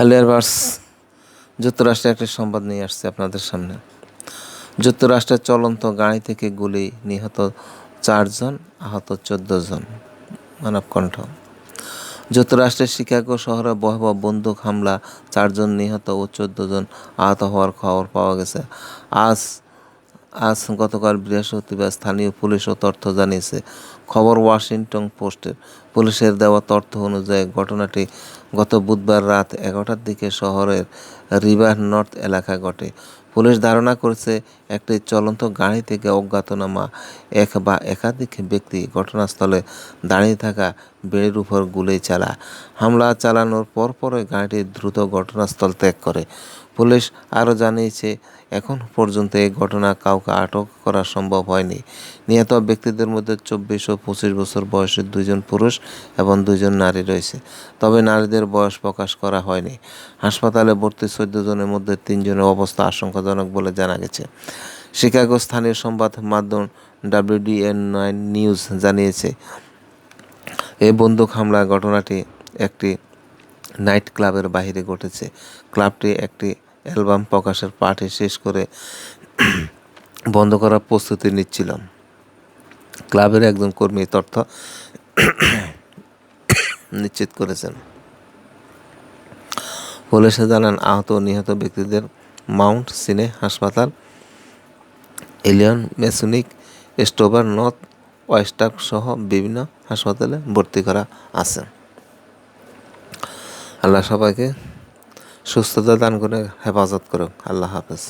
Hello এয়ারবার্স যুক্তরাষ্ট্রের একটি সংবাদ নিয়ে আসছে আপনাদের সামনে। যুক্তরাষ্ট্রের চলন্ত গাড়ি থেকে গুলি, নিহত চারজন, আহত চোদ্দ জন মানবকণ্ঠ। যুক্তরাষ্ট্রের শিকাগো শহরে ভয়াবহ বন্দুক হামলা, চারজন নিহত ও চোদ্দ জন আহত হওয়ার খবর পাওয়া গেছে। আজ আজ গতকাল বৃহস্পতিবার স্থানীয় পুলিশ ও তথ্য জানিয়েছে, খবর ওয়াশিংটন পোস্টের। পুলিশের দেওয়া তথ্য অনুযায়ী ঘটনাটি গত বুধবার রাত এগারোটার দিকে শহরের রিভার নর্থ এলাকা ঘটে। পুলিশ ধারণা করেছে, একটি চলন্ত গাড়ি থেকে অজ্ঞাতনামা এক বা একাধিক ব্যক্তি ঘটনাস্থলে দাঁড়িয়ে থাকা বেড়ের উপর গুলি চালা হামলা চালানোর পরপরই গাড়িটি দ্রুত ঘটনাস্থল ত্যাগ করে। পুলিশ আরও জানিয়েছে, এখন পর্যন্ত এই ঘটনা কাউকে আটক করা সম্ভব হয়নি। নিহত ব্যক্তিদের মধ্যে চব্বিশ ও পঁচিশ বছর বয়সের দুইজন পুরুষ এবং দুইজন নারী রয়েছে। তবে নারীদের বয়স প্রকাশ করা হয়নি। হাসপাতালে ভর্তি চোদ্দ জনের মধ্যে তিনজনের অবস্থা আশঙ্কাজনক বলে জানা গেছে। শিকাগো স্থানীয় সংবাদ মাধ্যম ডাব্লিউডিএন নাইন নিউজ জানিয়েছে এই বন্দুক হামলা ঘটনাটি একটি নাইট ক্লাবের বাইরে ঘটেছে। ক্লাবটি একটি অ্যালবাম প্রকাশের পার্টি শেষ করে বন্ধ করার প্রস্তুতি নিচ্ছিল। ক্লাবের একজন কর্মী তথ্য নিশ্চিত করেছেন। পুলিশে জানান, আহত ও নিহত ব্যক্তিদের মাউন্ট সিনে হাসপাতাল। এলিয়ন মেসুনিক স্টোভার নর্থ ওয়েস্টার্ক সহ বিভিন্ন হাসপাতালে ভর্তি করা আছে। আল্লাহ সবাইকে সুস্থতা দান করে হেফাজত করুক। আল্লাহ হাফেজ।